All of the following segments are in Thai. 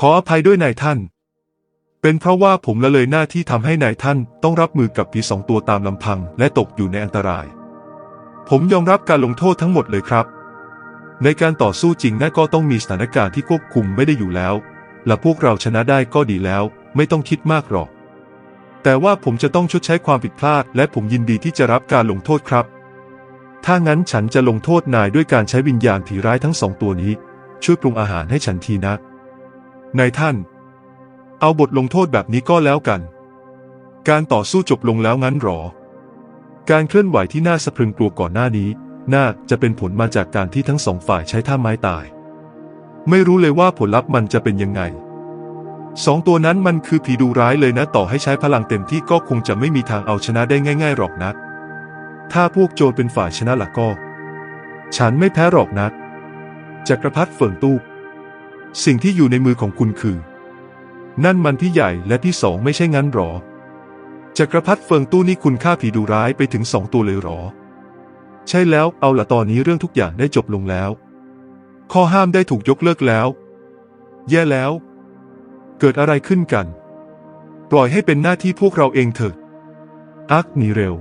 ขออภัยด้วยนายท่าน เป็นเพราะว่าผมละเลยหน้าที่ทำให้นายท่านต้องรับมือกับผีสองตัวตามลำพัง และตกอยู่ในอันตราย ผมยอมรับการลงโทษทั้งหมดเลยครับ ในการต่อสู้จริงนั่นก็ต้องมีสถานการณ์ที่ควบคุมไม่ได้อยู่แล้ว และพวกเราชนะได้ก็ดีแล้ว ไม่ต้องคิดมากหรอก แต่ว่าผมจะต้องชดใช้ความผิดพลาด และผมยินดีที่จะรับการลงโทษครับ ถ้างั้นฉันจะลงโทษนายด้วยการใช้วิญญาณผีร้ายทั้งสองตัวนี้ ช่วยปรุงอาหารให้ฉันทีนะ นายท่าน เอาบทลงโทษแบบนี้ก็แล้วกัน การต่อสู้จบลงแล้วงั้นหรอ การเคลื่อนไหวที่น่าสะพรึงกลัวก่อนหน้านี้ น่าจะเป็นผลมาจากการที่ทั้งสองฝ่ายใช้ท่าไม้ตาย ไม่รู้เลยว่าผลลัพธ์มันจะเป็นยังไงสองตัวนั้นมันคือผีดูร้ายเลยนะต่อให้ใช้พลังเต็มที่ก็คงจะไม่มีทางเอาชนะได้ง่าย ๆ หรอกนะถ้าพวกโจรเป็นฝ่ายชนะล่ะก็ ฉันไม่แพ้หรอกนะจักรพรรดิเฟิงตู้ สิ่งที่อยู่ในมือของคุณคือ นั่นมันพี่ใหญ่และพี่สองไม่ใช่งั้นหรอ จักรพรรดิเฟิงตู้นี่คุณฆ่าผีดูร้ายไปถึงสองตัวเลยหรอ ใช่แล้วเอาละตอนนี้เรื่องทุกอย่างได้จบลงแล้ว ข้อห้ามได้ถูกยกเลิกแล้ว แย่แล้ว เกิดอะไรขึ้นกัน ปล่อยให้เป็นหน้าที่พวกเราเองเถอะอักหนีเร็ว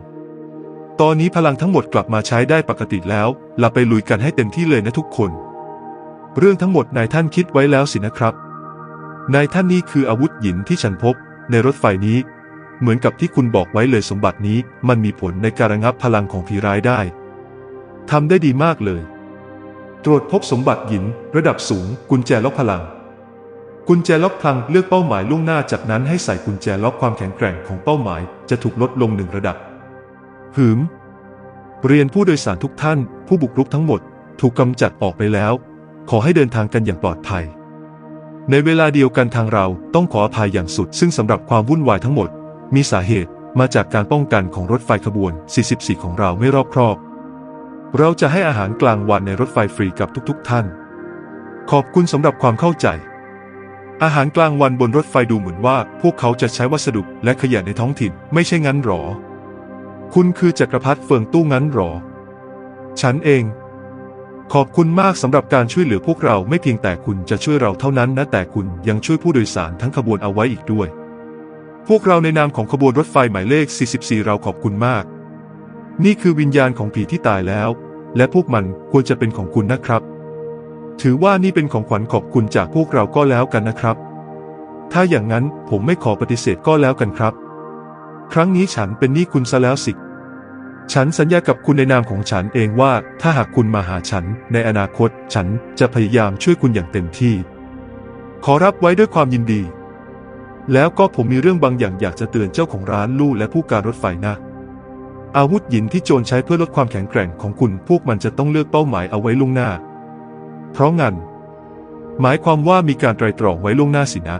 ตอนนี้พลังทั้งหมดกลับมาใช้ได้ปกติแล้วเราไปลุยกันให้เต็มที่เลยนะทุกคน เรื่องทั้งหมดนายท่านคิดไว้แล้วสินะครับ นายท่านนี่คืออาวุธหยินที่ฉันพบ ในรถไฟนี้ เหมือนกับที่คุณบอกไว้เลยสมบัตินี้ มันมีผลในการระงับพลังของผีร้ายได้ทำได้ดีมากเลย ตรวจพบสมบัติหยิน ระดับสูง กุญแจล็อกพลัง กุญแจล็อกพลังเลือกเป้าหมายล่วงหน้าจากนั้นให้ใส่กุญแจล็อกความแข็งแกร่งของเป้าหมาย จะถูกลดลงหนึ่งระดับ หืม เรียนผู้โดยสารทุกท่าน ผู้บุกรุกทั้งหมด ถูกกำจัดออกไปแล้ว ขอให้เดินทางกันอย่างปลอดภัย ในเวลาเดียวกันทางเราต้องขออภัยอย่างสุด ซึ่งสำหรับความวุ่นวายทั้งหมด มีสาเหตุมาจากการป้องกันของรถไฟขบวน 44 ของเราไม่รอบครอบ เราจะให้อาหารกลางวันในรถไฟฟรีกับทุกๆ ท่าน ขอบคุณสำหรับความเข้าใจอาหารกลางวันบนรถไฟดูเหมือนว่าพวกเขาจะใช้วัสดุและขยะในท้องถิ่นไม่ใช่งั้นหรอ คุณคือจักรพรรดิเฟิงตู้งั้นหรอ ฉันเอง ขอบคุณมากสำหรับการช่วยเหลือพวกเราไม่เพียงแต่คุณจะช่วยเราเท่านั้นนะแต่คุณยังช่วยผู้โดยสารทั้งขบวนเอาไว้อีกด้วย พวกเราในนามของขบวนรถไฟหมายเลข 44 เราขอบคุณมาก นี่คือวิญญาณของผีที่ตายแล้ว และพวกมันควรจะเป็นของคุณนะครับ ถือว่านี่เป็นของขวัญขอบคุณจากพวกเราก็แล้วกันนะครับ ถ้าอย่างนั้นผมไม่ขอปฏิเสธก็แล้วกันครับ ครั้งนี้ฉันเป็นหนี้คุณซะแล้วสิ ฉันสัญญากับคุณในนามของฉันเองว่า ถ้าหากคุณมาหาฉัน ในอนาคต ฉันจะพยายามช่วยคุณอย่างเต็มที่ ขอรับไว้ด้วยความยินดี แล้วก็ผมมีเรื่องบางอย่างอยากจะเตือนเจ้าของร้านลู่และผู้การรถไฟนะ อาวุธหินที่โจรใช้เพื่อลดความแข็งแกร่งของคุณพวกมันจะต้องเลือกเป้าหมายเอาไว้ล่วงหน้า เพราะงั้นหมายความว่ามีการไตรตรองไว้ล่วงหน้าสินะ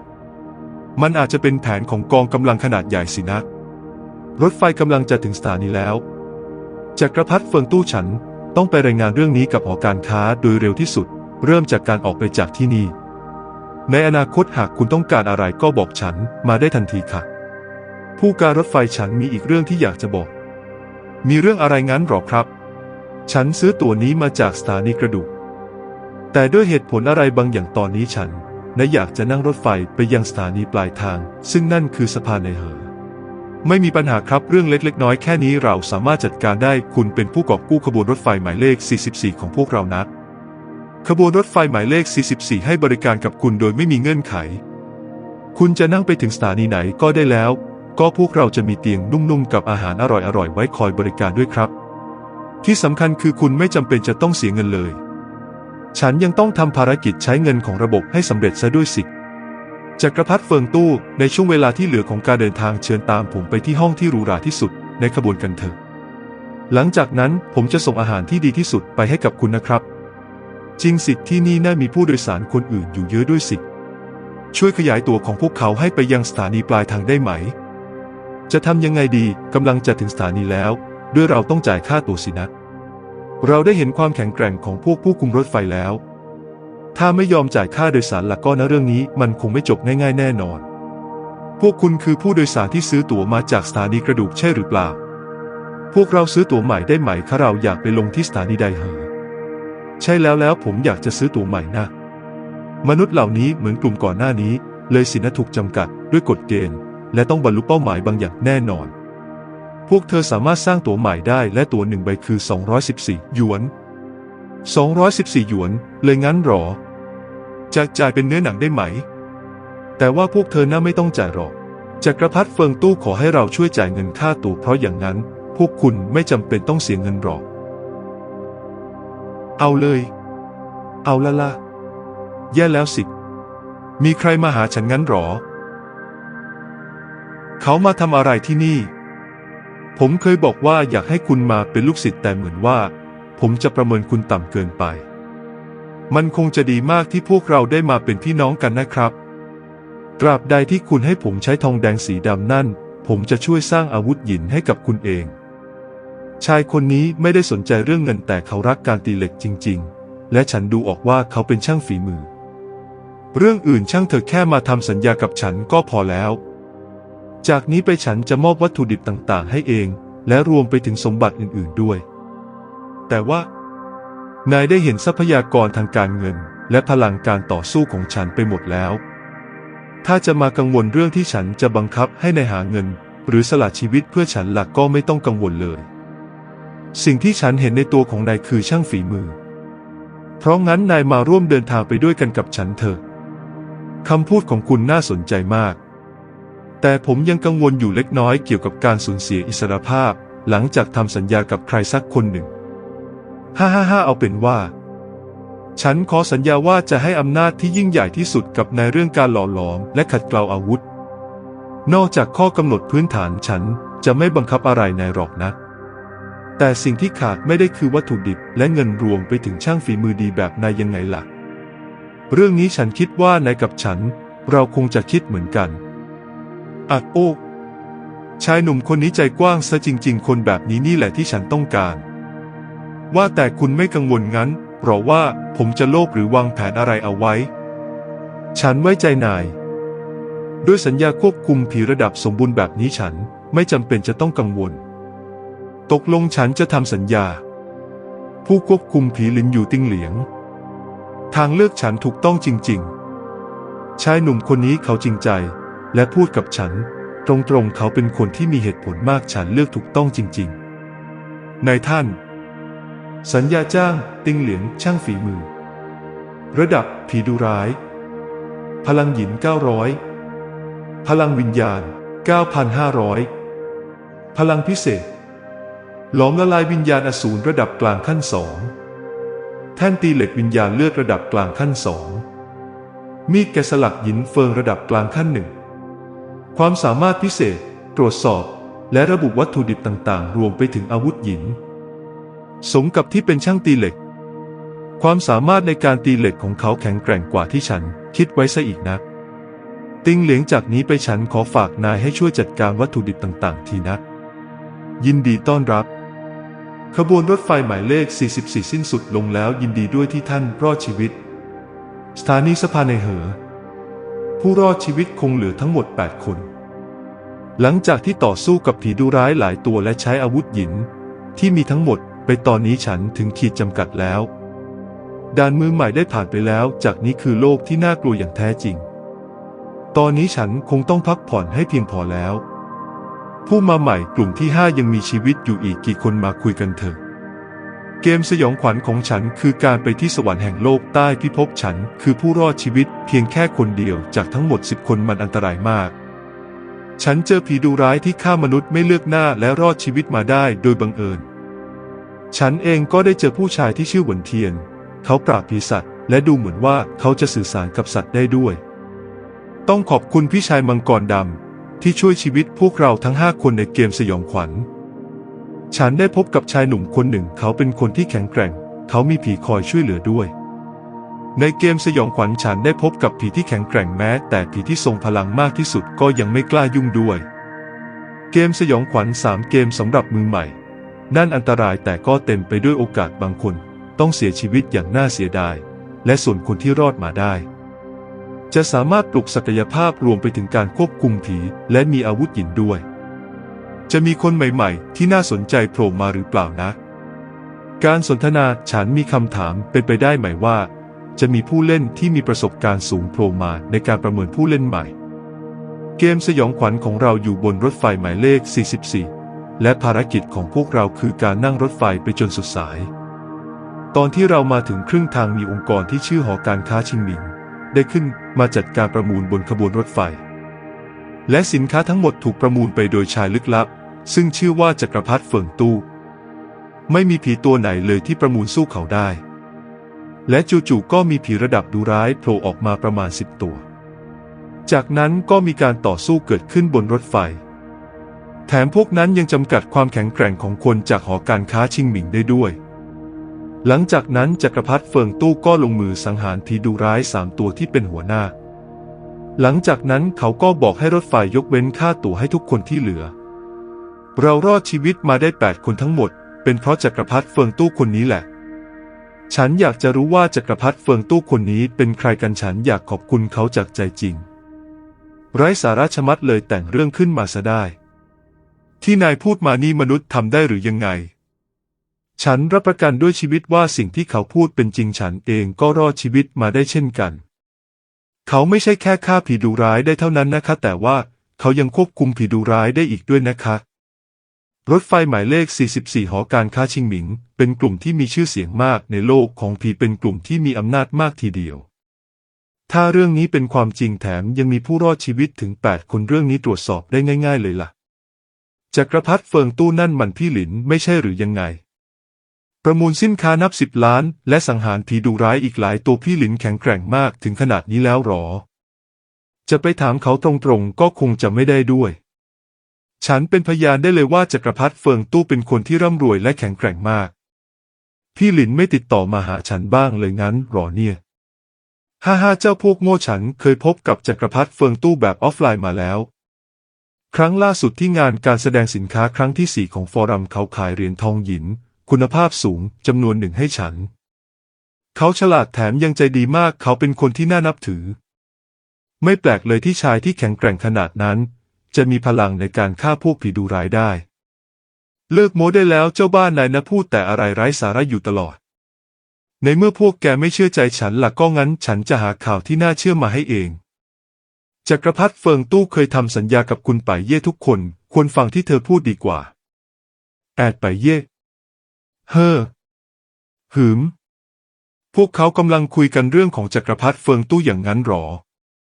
มันอาจจะเป็นแผนของกองกำลังขนาดใหญ่สินะ รถไฟกำลังจะถึงสถานีแล้ว จักรพรรดิเฟิงตู้ฉันต้องไปรายงานเรื่องนี้กับหอการค้าโดยเร็วที่สุด เริ่มจากการออกไปจากที่นี่ ในอนาคตหากคุณต้องการอะไรก็บอกฉันมาได้ทันทีค่ะ ผู้การรถไฟฉันมีอีกเรื่องที่อยากจะบอก มีเรื่องอะไรงั้นหรอครับ ฉันซื้อตั๋วนี้มาจากสถานีกระดูก แต่ด้วยเหตุผลอะไรบางอย่างตอนนี้ฉันและอยากจะนั่งรถไฟไปยังสถานีปลายทาง ซึ่งนั่นคือสะพานในเหอ ไม่มีปัญหาครับเรื่องเล็กๆ น้อยแค่นี้เราสามารถจัดการได้คุณเป็นผู้กอบกู้ขบวนรถไฟหมายเลข 44 ของพวกเรานะขบวนรถไฟหมายเลข 44 ให้บริการกับคุณโดยไม่มีเงื่อนไข คุณจะนั่งไปถึงสถานีไหนก็ได้แล้ว ก็พวกเราจะมีเตียงนุ่มๆ กับอาหารอร่อยๆ ไว้คอยบริการด้วยครับ ที่สำคัญคือคุณไม่จำเป็นจะต้องเสียเงินเลย ฉันยังต้องทำภารกิจใช้เงินของระบบให้สำเร็จซะด้วยสิ จักรพรรดิเฟิงตู้ในช่วงเวลาที่เหลือของการเดินทางเชิญตามผมไปที่ห้องที่หรูหราที่สุดในขบวนกันเถอะ หลังจากนั้นผมจะส่งอาหารที่ดีที่สุดไปให้กับคุณนะครับ จริงสิที่นี่น่ามีผู้โดยสารคนอื่นอยู่เยอะด้วยสิ ช่วยขยายตัวของพวกเขาให้ไปยังสถานีปลายทางได้ไหม จะทำยังไงดีกำลังจะถึงสถานีแล้ว ด้วยเราต้องจ่ายค่าตั๋วสินะ เราได้เห็นความแข็งแกร่งของพวกผู้คุมรถไฟแล้ว ถ้าไม่ยอมจ่ายค่าโดยสารละก็นะเรื่องนี้มันคงไม่จบง่ายๆแน่นอน พวกคุณคือผู้โดยสารที่ซื้อตั๋วมาจากสถานีกระดูกใช่หรือเปล่า พวกเราซื้อตั๋วใหม่ได้ไหมคะเราอยากไปลงที่สถานีใดเหอใช่แล้วแล้วผมอยากจะซื้อตั๋วใหม่นะ มนุษย์เหล่านี้เหมือนกลุ่มก่อนหน้านี้ เลยสินะถูกจำกัดด้วยกฎเกณฑ์ และต้องบรรลุเป้าหมายบางอย่างแน่นอน พวกเธอสามารถสร้างตั๋วใหม่ได้และตั๋วหนึ่งใบคือ 214หยวน 214 หยวน เลยงั้นหรอ จะจ่ายเป็นเนื้อหนังได้ไหม แต่ว่าพวกเธอน่าไม่ต้องจ่ายหรอก จักรพรรดิเฟิงตู้ขอให้เราช่วยจ่ายเงินค่าตั๋วเพราะอย่างนั้น พวกคุณไม่จำเป็นต้องเสียเงินหรอก เอาเลย เอาละละแย่แล้วสิ มีใครมาหาฉันงั้นหรอ เขามาทำอะไรที่นี่ ผมเคยบอกว่าอยากให้คุณมาเป็นลูกศิษย์แต่เหมือนว่า ผมจะประเมินคุณต่ำเกินไป มันคงจะดีมากที่พวกเราได้มาเป็นพี่น้องกันนะครับ ตราบใดที่คุณให้ผมใช้ทองแดงสีดำนั่น ผมจะช่วยสร้างอาวุธหยินให้กับคุณเอง ชายคนนี้ไม่ได้สนใจเรื่องเงินแต่เขารักการตีเหล็กจริง ๆ และฉันดูออกว่าเขาเป็นช่างฝีมือ เรื่องอื่นช่างเธอแค่มาทำสัญญากับฉันก็พอแล้ว จากนี้ไปฉันจะมอบวัตถุดิบต่างๆ ให้เอง และรวมไปถึงสมบัติอื่น ๆด้วย แต่ว่านายได้เห็นทรัพยากรทางการเงิน และพลังการต่อสู้ของฉันไปหมดแล้ว ถ้าจะมากังวลเรื่องที่ฉันจะบังคับให้นายหาเงิน หรือสละชีวิตเพื่อฉันหลักก็ไม่ต้องกังวลเลย สิ่งที่ฉันเห็นในตัวของนายคือช่างฝีมือ เพราะงั้นนายมาร่วมเดินทางไปด้วยกันกับฉันเถอะคำพูดของคุณน่าสนใจมาก แต่ผมยังกังวลอยู่เล็กน้อยเกี่ยวกับการสูญเสียอิสรภาพ หลังจากทำสัญญากับใครสักคนหนึ่ง ฮ่าฮ่าฮ่าเอาเป็นว่า ฉันขอสัญญาว่าจะให้อำนาจที่ยิ่งใหญ่ที่สุดกับในเรื่องการหล่อหลอมและขัดเกลาอาวุธ นอกจากข้อกำหนดพื้นฐานฉันจะไม่บังคับอะไรนายหรอกนะ แต่สิ่งที่ขาดไม่ได้คือวัตถุดิบและเงินรวมไปถึงช่างฝีมือดีแบบนายยังไงล่ะ เรื่องนี้ฉันคิดว่านายกับฉัน เราคงจะคิดเหมือนกันอัดโอ้ชายหนุ่มคนนี้ใจกว้างซะจริง ๆ คนแบบนี้นี่แหละที่ฉันต้องการ ว่าแต่คุณไม่กังวลงั้นเพราะว่าผมจะโลภหรือวางแผนอะไรเอาไว้ ฉันไว้ใจนาย ด้วยสัญญาควบคุมผีระดับสมบูรณ์แบบนี้ฉันไม่จำเป็นจะต้องกังวล ตกลงฉันจะทำสัญญา ผู้ควบคุมผีลินอยู่ติ้งเหลียง ทางเลือกฉันถูกต้องจริง ๆ ชายหนุ่มคนนี้เขาจริงใจ และพูดกับฉัน ตรงๆเขาเป็นคนที่มีเหตุผลมากฉันเลือกถูกต้องจริง ๆ นายท่าน สัญญาจ้าง ติงเหลียงช่างฝีมือ ระดับผีดูร้าย พลังหยิน 900 พลังวิญญาณ 9,500 พลังพิเศษ หลอมละลายวิญญาณอสูรระดับกลางขั้นสองแท่นตีเหล็กวิญญาณเลือดระดับกลางขั้นสองมีดแกะสลักหยินเฟิงระดับกลางขั้นหนึ่ง ความสามารถพิเศษ ตรวจสอบ และระบุวัตถุดิบต่างๆ รวมไปถึงอาวุธหยิน สมกับที่เป็นช่างตีเหล็ก ความสามารถในการตีเหล็กของเขาแข็งแกร่งกว่าที่ฉันคิดไว้ซะอีกนะ ติงเหลียงจากนี้ไปฉันขอฝากนายให้ช่วยจัดการวัตถุดิบต่างๆ ทีนะ ยินดีต้อนรับ ขบวนรถไฟหมายเลข 44 สิ้นสุดลงแล้วยินดีด้วยที่ท่านรอดชีวิต สถานีสะพานในเหอ ผู้รอดชีวิตคงเหลือทั้งหมด 8 คน หลังจากที่ต่อสู้กับผีดูร้ายหลายตัวและใช้อาวุธหยินที่มีทั้งหมด ไปตอนนี้ฉันถึงขีดจำกัดแล้ว ด่านมือใหม่ได้ผ่านไปแล้ว จากนี้คือโลกที่น่ากลัวอย่างแท้จริง ตอนนี้ฉันคงต้องพักผ่อนให้เพียงพอแล้ว ผู้มาใหม่กลุ่มที่5ยังมีชีวิตอยู่อีกกี่คนมาคุยกันเถอะ เกมสยองขวัญของฉันคือการไปที่สวรรค์แห่งโลกใต้พิภพฉัน คือผู้รอดชีวิตเพียงแค่คนเดียวจากทั้งหมดสิบคนมันอันตรายมากฉันเจอผีดูร้ายที่ฆ่ามนุษย์ไม่เลือกหน้าและรอดชีวิตมาได้โดยบังเอิญ ฉันเองก็ได้เจอผู้ชายที่ชื่อหวนเทียน เขาปราบผีสัตว์ และดูเหมือนว่าเขาจะสื่อสารกับสัตว์ได้ด้วย ต้องขอบคุณพี่ชายมังกรดำที่ช่วยชีวิตพวกเราทั้งห้าคนในเกมสยองขวัญ ฉันได้พบกับชายหนุ่มคนหนึ่ง เขาเป็นคนที่แข็งแกร่ง เขามีผีคอยช่วยเหลือด้วย ในเกมสยองขวัญฉันได้พบกับผีที่แข็งแกร่งแม้ แต่ผีที่ทรงพลังมากที่สุดก็ยังไม่กล้ายุ่งด้วย เกมสยองขวัญสามเกมสำหรับมือใหม่ นั่นอันตรายแต่ก็เต็มไปด้วยโอกาสบางคน ต้องเสียชีวิตอย่างน่าเสียดาย และส่วนคนที่รอดมาได้ จะสามารถปลุกศักยภาพรวมไปถึงการควบคุมผี และมีอาวุธหยินด้วย จะมีคนใหม่ๆ ที่น่าสนใจโผล่มาหรือเปล่านะ การสนทนาฉันมีคำถามเป็นไปได้ไหมว่า จะมีผู้เล่นที่มีประสบการณ์สูงโผล่มาในการประเมินผู้เล่นใหม่ เกมสยองขวัญของเราอยู่บนรถไฟหมายเลข 44 และภารกิจของพวกเราคือการนั่งรถไฟไปจนสุดสาย ตอนที่เรามาถึงครึ่งทางมีองค์กรที่ชื่อหอการค้าชิงหมิง ได้ขึ้นมาจัดการประมูลบนขบวนรถไฟ และสินค้าทั้งหมดถูกประมูลไปโดยชายลึกลับ ซึ่งชื่อว่าจักรพรรดิเฟิงตู้ ไม่มีผีตัวไหนเลยที่ประมูลสู้เขาได้ และจู่ๆก็มีผีระดับดูร้ายโผล่ออกมาประมาณสิบตัว จากนั้นก็มีการต่อสู้เกิดขึ้นบนรถไฟ แถมพวกนั้นยังจำกัดความแข็งแกร่งของคนจากหอการค้าชิงหมิงได้ด้วย หลังจากนั้นจักรพรรดิเฟิงตู้ก็ลงมือสังหารผีดูร้ายสามตัวที่เป็นหัวหน้า หลังจากนั้นเขาก็บอกให้รถไฟยกเว้นค่าตั๋วให้ทุกคนที่เหลือ เรารอดชีวิตมาได้แปดคนทั้งหมด เป็นเพราะจักรพรรดิเฟิงตู้คนนี้แหละ ฉันอยากจะรู้ว่าจักรพรรดิเฟิงตู้คนนี้เป็นใครกันฉันอยากขอบคุณเขาจากใจจริง ไร้สาระชะมัดเลยแต่งเรื่องขึ้นมาซะได้ ที่นายพูดมานี่มนุษย์ทำได้หรือยังไง ฉันรับประกันด้วยชีวิตว่าสิ่งที่เขาพูดเป็นจริงฉันเองก็รอดชีวิตมาได้เช่นกัน เขาไม่ใช่แค่ฆ่าผีดูร้ายได้เท่านั้นนะคะ แต่ว่าเขายังควบคุมผีดูร้ายได้อีกด้วยนะคะ รถไฟหมายเลข 44 หอการค้าชิงหมิง เป็นกลุ่มที่มีชื่อเสียงมากในโลกของผีเป็นกลุ่มที่มีอำนาจมากทีเดียวถ้าเรื่องนี้เป็นความจริงแถมยังมีผู้รอดชีวิตถึง 8 คนเรื่องนี้ตรวจสอบได้ง่าย ๆ เลยล่ะ จักรพรรดิเฟิงตู้นั่นมันพี่หลินไม่ใช่หรือยังไง ประมูลสินค้านับสิบล้าน และสังหารผีดุร้ายอีกหลายตัวพี่หลินแข็งแกร่งมากถึงขนาดนี้แล้วหรอ จะไปถามเขาตรงๆก็คงจะไม่ได้ด้วย ฉันเป็นพยานได้เลยว่าจักรพรรดิเฟิงตู้เป็นคนที่ร่ำรวยและแข็งแกร่งมาก พี่หลินไม่ติดต่อมาหาฉันบ้างเลยงั้นหรอเนี่ยฮ่าฮ่าเจ้าพวกโง่ฉันเคยพบกับจักรพรรดิเฟิงตู้แบบออฟไลน์มาแล้ว ครั้งล่าสุดที่งานการแสดงสินค้าครั้งที่สี่ของฟอรัมเขาขายเหรียญทองหยิน คุณภาพสูงจำนวนหนึ่งให้ฉัน เขาฉลาดแถมยังใจดีมากเขาเป็นคนที่น่านับถือ ไม่แปลกเลยที่ชายที่แข็งแกร่งขนาดนั้น จะมีพลังในการฆ่าพวกผีดูร้ายได้ เลิกโม้ได้แล้วเจ้าบ้านนายนะพูดแต่อะไรไร้สาระอยู่ตลอด ในเมื่อพวกแกไม่เชื่อใจฉันล่ะก็งั้นฉันจะหาข่าวที่น่าเชื่อมาให้เอง จักรพรรดิเฟิงตู้เคยทำสัญญากับคุณไปเย่ทุกคน ควรฟังที่เธอพูดดีกว่า แอดไปเย่ เฮ้อ หืม พวกเขากำลังคุยกันเรื่องของจักรพรรดิเฟิงตู้อย่างนั้นหรอ